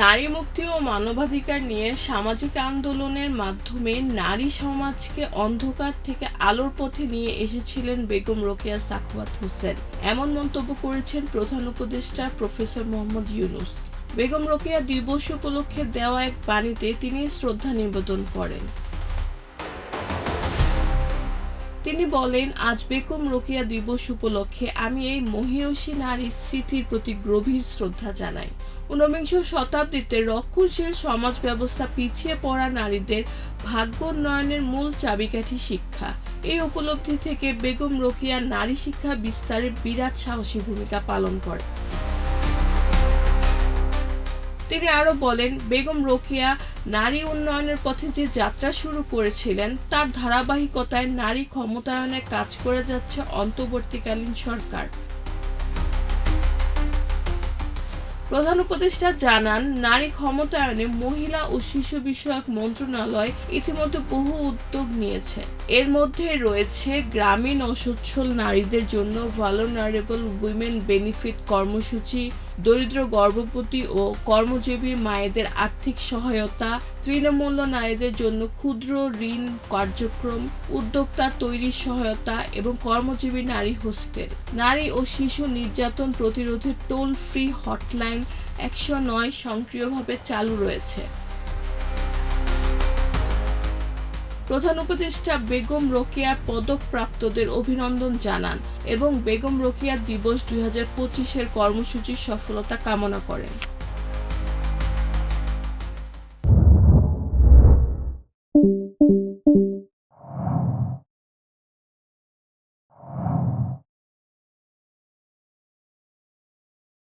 নারী মুক্তি ও মানবাধিকার নিয়ে সামাজিক আন্দোলনের মাধ্যমে নারী সমাজকে অন্ধকার থেকে আলোর পথে নিয়ে এসেছিলেন বেগম রোকেয়া সাখওয়াত হোসেন। এমন মন্তব্য করেছেন প্রধান উপদেষ্টা প্রফেসর মোহাম্মদ ইউনুস। বেগম রোকেয়া দিবস উপলক্ষে দেওয়া এক বাণীতে তিনি শ্রদ্ধা নিবেদন করেন। তিনি বলেন, আজ বেগম রোকেয়া দিবস উপলক্ষে আমি এই মহিয়সী নারীর স্মৃতির প্রতি গভীর শ্রদ্ধা জানাই। ঊনবিংশ শতাব্দীতে রক্ষণশীল সমাজ ব্যবস্থা পিছিয়ে পড়া নারীদের ভাগ্য উন্নয়নের মূল চাবিকাঠি শিক্ষা। এই উপলব্ধি থেকে বেগম রোকেয়া নারী শিক্ষা বিস্তারে বিরাট সাহসী ভূমিকা পালন করে তিনি আরও বলেন, বেগম রোকেয়া নারী উন্নয়নের পথে যে যাত্রা শুরু করেছিলেন, তার ধারাবাহিকতায় নারী ক্ষমতায়নের কাজ করে যাচ্ছে অন্তর্বর্তীকালীন সরকার। প্রধান উপদেষ্টা জানান, নারী ক্ষমতায়নে মহিলা ও শিশু বিষয়ক মন্ত্রণালয় ইতিমধ্যে বহু উদ্যোগ নিয়েছে। এর মধ্যে রয়েছে গ্রামীণ অসচ্ছল নারীদের জন্য ভালোনারেবল উইমেন বেনিফিট কর্মসূচি দরিদ্র গর্ভবতী ও কর্মজীবী মায়েদের আর্থিক সহায়তা তৃণমূল্য নারীদের জন্য ক্ষুদ্র ঋণ কার্যক্রম, উদ্যোক্তা তৈরির সহায়তা এবং কর্মজীবী নারী হোস্টেল। নারী ও শিশু নির্যাতন প্রতিরোধে টোল ফ্রি হটলাইন একশো নয় সক্রিয়ভাবে চালু রয়েছে। প্রধান উপদেষ্টা বেগম রোকেয়ার পদকপ্রাপ্তদের অভিনন্দন জানান এবং বেগম রোকেয়া দিবস দুই হাজার পঁচিশের কর্মসূচির সফলতা কামনা করেন।